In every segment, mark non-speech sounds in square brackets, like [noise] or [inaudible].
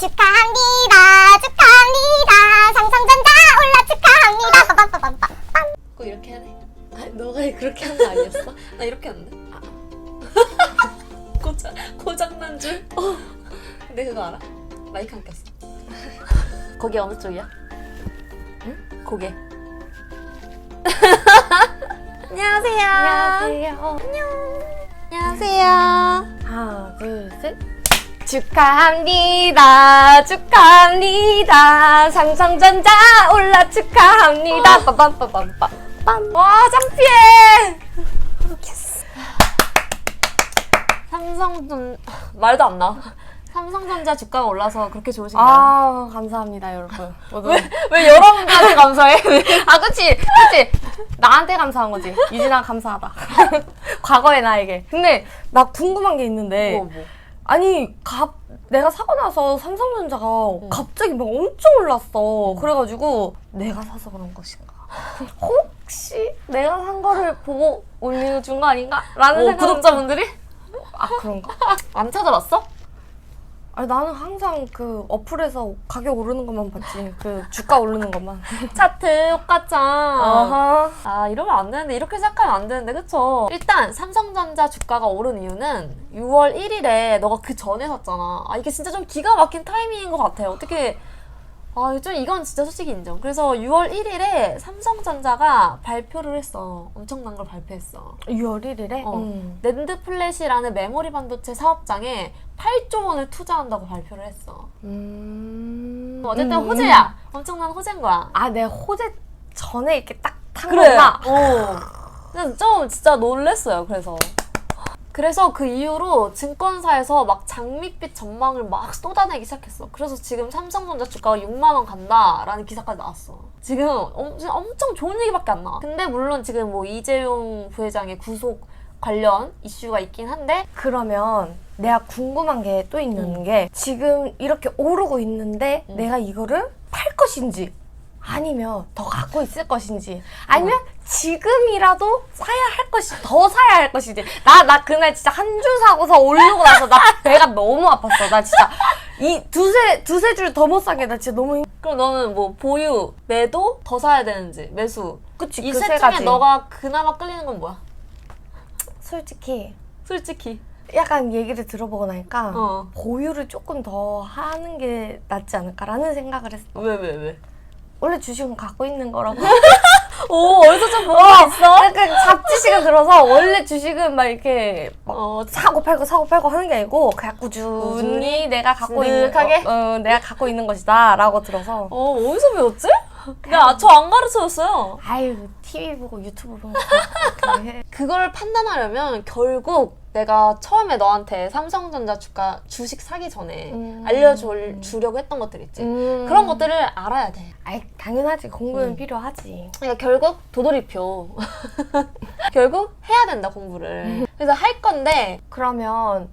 축하합니다. 축하합니다. 삼성전자 올라 축하합니다. 빠밤빠밤빰. 꼭 이렇게 해야 돼. 아, 너가 그렇게 한 거 아니었어? 나 이렇게 하는데. 아. 고장 고장 난 줄. 어. 근데 그거 알아? 마이크 안 꼈어. 거기 어느 쪽이야? 응? 고개. [laughs] 안녕하세요. 안녕하세요. 안녕하세요. 하나, 둘, 셋. 축하합니다. 축하합니다. 삼성전자 올라 축하합니다. 어. 빠밤빠밤빰. 빰. 와 창피해. 삼성전 말도 안 나. 삼성전자 주가가 올라서 그렇게 좋으신가요? 아, 감사합니다, 여러분. 모두. 왜 여러분들한테 감사해? [laughs] 아, 그치, 그치. 나한테 감사한 거지. 유진아, 감사하다. [laughs] 과거의 나에게. 근데, 나 궁금한 게 있는데. 뭐 뭐. 아니, 갑, 내가 사고 나서 삼성전자가 갑자기 막 엄청 올랐어. 그래가지고, 내가 사서 그런 것인가. [laughs] 혹시 내가 산 거를 보고 올려 준 거 아닌가? 라는 어, 생각. 구독자분들이 아, 그런가? [laughs] 안 찾아봤어? 아니, 나는 항상 그 어플에서 가격 오르는 것만 봤지. 그 주가 오르는 것만. [laughs] 차트 호가창. 아하. 아 이러면 안 되는데 이렇게 생각하면 안 되는데 그쵸? 일단 삼성전자 주가가 오른 이유는 6월 1일에 너가 그 전에 샀잖아. 아 이게 진짜 좀 기가 막힌 타이밍인 것 같아. 어떻게 아, 좀 이건 진짜 솔직히 인정. 그래서 6월 1일에 삼성전자가 발표를 했어. 엄청난 걸 발표했어. 6월 1일에? 어. 음. 낸드 플래시라는 메모리 반도체 사업장에 8조 원을 투자한다고 발표를 했어. 음. 어쨌든 음. 호재야. 엄청난 호재인 거야. 아, 내가 호재 전에 이렇게 딱 탄 그래. 거구나. 어. 근데 좀 진짜 놀랬어요. 그래서. 그래서 그 이후로 증권사에서 막 장밋빛 전망을 막 쏟아내기 시작했어. 그래서 지금 삼성전자 주가가 6만 원 간다라는 기사까지 나왔어. 지금 엄청, 엄청 좋은 얘기밖에 안 나와. 근데 물론 지금 뭐 이재용 부회장의 구속 관련 이슈가 있긴 한데 그러면 내가 궁금한 게 또 있는 게 지금 이렇게 오르고 있는데 음. 내가 이거를 팔 것인지 아니면 더 갖고 있을 것인지 아니면 지금이라도 사야 할 것이 더 사야 할 것인지 나 나 그날 진짜 한 줄 사고서 오르고 나서 나 [laughs] 배가 너무 아팠어 나 진짜 이 두세 두세 줄 더 못 사게 나 진짜 너무 힘... 그럼 너는 뭐 보유, 매도 더 사야 되는지 매수 그치 이그셋세 중에 가지 너가 그나마 끌리는 건 뭐야? 솔직히 솔직히 약간 얘기를 들어보고 나니까 어. 보유를 조금 더 하는 게 낫지 않을까라는 생각을 했어 왜왜 왜? 원래 주식은 갖고 있는 거라고 [laughs] 오 어디서 좀본거 있어? 약간 잡지식을 들어서 원래 주식은 막 이렇게 막 어, 사고 팔고 사고 팔고 하는 게 아니고 그냥 꾸준히 꾸준히 내가 갖고 있는 스득하게? 어, 어, 내가 갖고 있는 것이다라고 들어서 어, 어디서 배웠지? 야, 저안 가르쳐줬어요. 아유 TV 보고 유튜브 보고 그렇게 해. [laughs] 그걸 판단하려면 결국 내가 처음에 너한테 삼성전자 주가 주식 사기 전에 음. 알려주려고 했던 것들 있지. 음. 그런 것들을 알아야 돼. 아이 당연하지 공부는 음. 필요하지 그러니까 결국 도돌이표. [laughs] 결국 해야 된다, 공부를. 그래서 할 건데, 그러면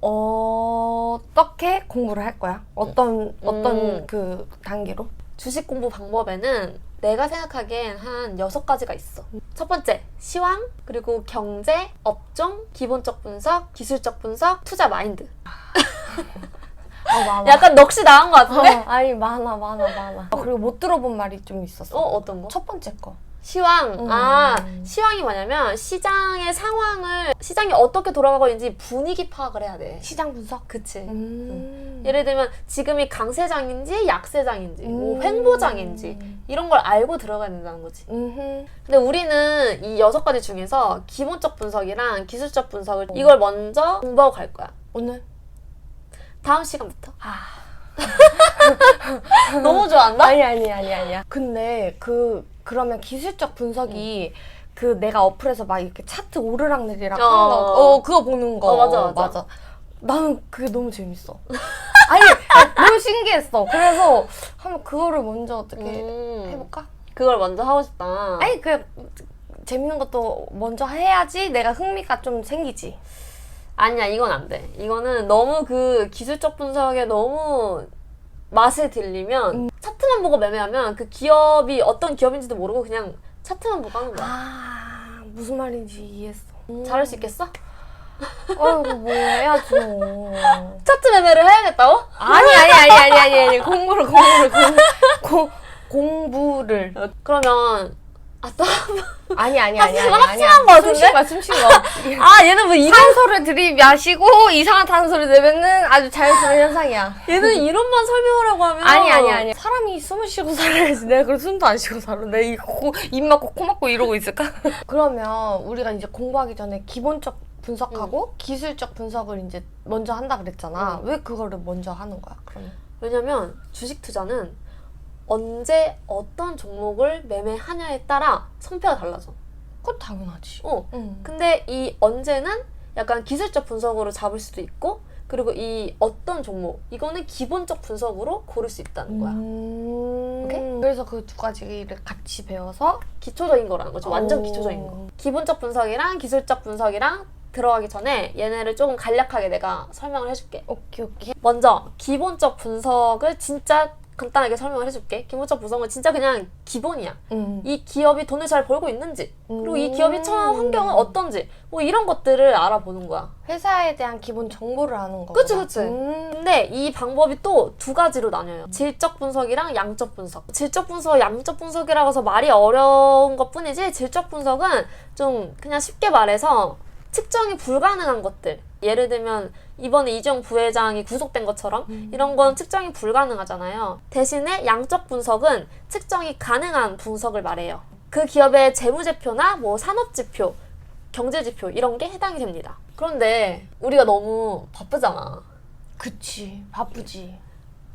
어떻게 공부를 할 거야? 어떤 어떤 음. 그 단계로? 주식 공부 방법에는 내가 생각하기엔 한 여섯 가지가 있어. 첫 번째, 시황, 그리고 경제, 업종, 기본적 분석, 기술적 분석, 투자 마인드. 어 많아. 약간 넋이 나간 것 같은데? 어, 아니 많아 많아 많아. 어, 그리고 못 들어본 말이 좀 있었어. 어, 어떤 거? 첫 번째 거. 시황. 음. 아, 시황이 뭐냐면 시장의 상황을, 시장이 어떻게 돌아가고 있는지 분위기 파악을 해야 돼. 시장 분석. 그치. 음. 예를 들면 지금이 강세장인지 약세장인지, 뭐 음. 횡보장인지 이런 걸 알고 들어가야 된다는 거지. 음흠. 근데 우리는 이 여섯 가지 중에서 기본적 분석이랑 기술적 분석을 이걸 먼저 공부하고 갈 거야. 오늘 다음 시간부터. 아 [laughs] 너무 좋아한다? 아니 아니 아니 아니야. 근데 그 그러면 기술적 분석이 그 내가 어플에서 막 이렇게 차트 오르락 내리락 어. 하는 거, 어 그거 보는 거. 어, 맞아, 맞아. 나는 그게 너무 재밌어. [laughs] 아니 너무 신기했어. 그래서 한번 그거를 먼저 어떻게 음, 해볼까? 그걸 먼저 하고 싶다. 아니 그 재밌는 것도 먼저 해야지 내가 흥미가 좀 생기지. 아니야, 이건 안 돼. 이거는 너무 그 기술적 분석에 너무 맛에 들리면 음. 차트만 보고 매매하면 그 기업이 어떤 기업인지도 모르고 그냥 차트만 보고 하는 거야. 아 무슨 말인지 이해했어. 음. 잘할 수 있겠어? 아이고 뭐 해야죠. [laughs] 차트 매매를 해야겠다고? 아니 아니 아니 아니 아니 아니 공부를 공부를 공부, 공, 공부를 그러면 아또 아니 아니 아니 아니 확실한 거 같은데? 숨쉰 거야 숨쉰 거. 아 얘는 뭐 이런 산소를 들이마시고 이상한 탄소를 내뱉는 아주 자연스러운 현상이야. 얘는 이론만 설명하려고 하면 아니 아니 아니 사람이 숨을 쉬고 살아야지 내가 그럼 숨도 안 쉬고 살아 내입 막고 코 막고 이러고 있을까? [laughs] 그러면 우리가 이제 공부하기 전에 기본적 분석하고 기술적 분석을 이제 먼저 한다 그랬잖아 응. 왜 그거를 먼저 하는 거야 그러면? 왜냐면 주식 투자는 언제 어떤 종목을 매매하냐에 따라 성패가 달라져. 그건 당연하지 어. 응. 근데 이 언제는 약간 기술적 분석으로 잡을 수도 있고 그리고 이 어떤 종목 이거는 기본적 분석으로 고를 수 있다는 거야. 음... 오케이? 그래서 그 두 가지를 같이 배워서 기초적인 거라는 거죠. 완전 오. 기초적인 거. 기본적 분석이랑 기술적 분석이랑 들어가기 전에 얘네를 조금 간략하게 내가 설명을 해줄게. 오케이 오케이 먼저 기본적 분석을 진짜 간단하게 설명을 해줄게. 기본적 분석은 진짜 그냥 기본이야. 음. 이 기업이 돈을 잘 벌고 있는지, 그리고 이 음. 기업이 처한 환경은 어떤지, 뭐 이런 것들을 알아보는 거야. 회사에 대한 기본 정보를 아는 거 그치, 그치. 음. 근데 이 방법이 또 두 가지로 나뉘어요. 질적 분석이랑 양적 분석. 질적 분석, 양적 분석이라고 해서 말이 어려운 것 뿐이지, 질적 분석은 좀 그냥 쉽게 말해서 측정이 불가능한 것들. 예를 들면, 이번에 이재용 부회장이 구속된 것처럼 이런 건 측정이 불가능하잖아요. 대신에 양적 분석은 측정이 가능한 분석을 말해요. 그 기업의 재무제표나 뭐 산업지표, 경제지표 이런 게 해당이 됩니다. 그런데 우리가 너무 바쁘잖아. 그치 바쁘지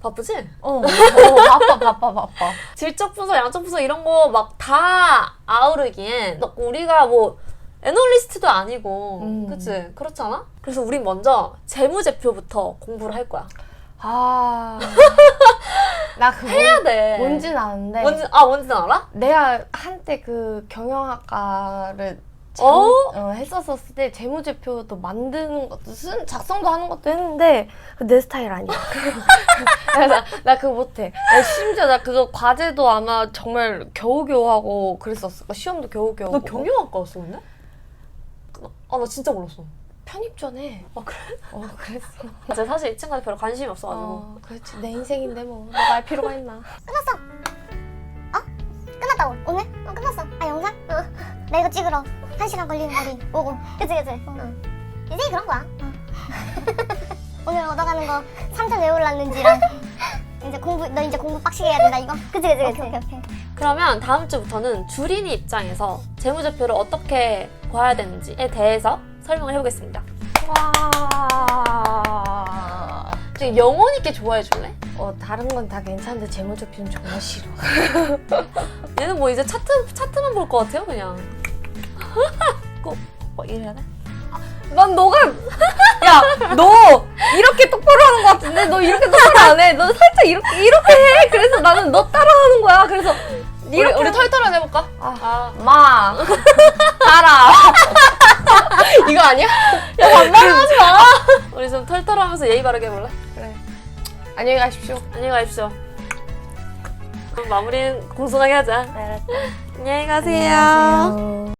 바쁘지? 어, [laughs] 어 바빠 바빠 바빠 질적 분석, 양적 분석 이런 거 막 다 아우르기엔 막 우리가 뭐 애널리스트도 아니고 음. 그치? 그렇지 않아? 그래서 우린 먼저 재무제표부터 공부를 할 거야. 아. 나 그거 해야 돼. 뭔지는 아는데. 뭔지 아 뭔지는 알아? 내가 한때 그 경영학과를 재- 어? 어, 했었었을 때 재무제표도 만드는 것도 쓴 작성도 하는 것도 했는데 그내 스타일 아니야. [laughs] 나, 나 그거 못해. 나 심지어 나 그거 과제도 아마 정말 겨우겨우 하고 그랬었어. 시험도 겨우겨우. 너 보고. 경영학과였어 근데? 아 나 진짜 몰랐어. 편입 전에. 아 그래? 어 그랬어. [laughs] 제가 사실 이 친구한테 별로 관심이 없어가지고. 어 그렇지 내 인생인데 뭐 내가 알 필요가 있나. 끝났어. 어? 끝났다고. 오늘? 어, 끝났어. 아, 영상? 어. 나 이거 찍으러. 한 시간 걸리는 거리. 오고. 그치, 그치. 어. 인생이 그런 거야. 어. [laughs] 오늘 얻어가는 거 3천 왜 올랐는지랑 이제 공부, 너 이제 공부 빡시게 해야 된다, 이거? 그치, 그치, 그치. 오케이, 오케이. 그러면 다음 주부터는 주린이 입장에서 재무제표를 어떻게 봐야 되는지에 대해서 설명을 해보겠습니다. 와. 지금 영혼 있게 좋아해 줄래? 어 다른 건 다 괜찮은데 재무제표는 정말 싫어. [laughs] 얘는 뭐 이제 차트 차트만 볼 것 같아요, 그냥. [laughs] 꼭뭐 이래야 돼? 난 너가 [laughs] 야 너 이렇게 똑바로 하는 것 같은데 너 이렇게 똑바로 안 해. 너 살짝 이렇게 이렇게 해. 그래서 나는 너 따라하는 거야. 그래서 우리 우리 털털한 해볼까? 아. 아, 마 [laughs] 따라 [laughs] 이거 아니야? 야 반말하지 마. 우리 좀 털털하면서 예의 바르게 해볼래? 그래. 안녕히 가십시오. 안녕히 가십시오. 그럼 마무리는 공손하게 하자. 알았다. 안녕히 가세요.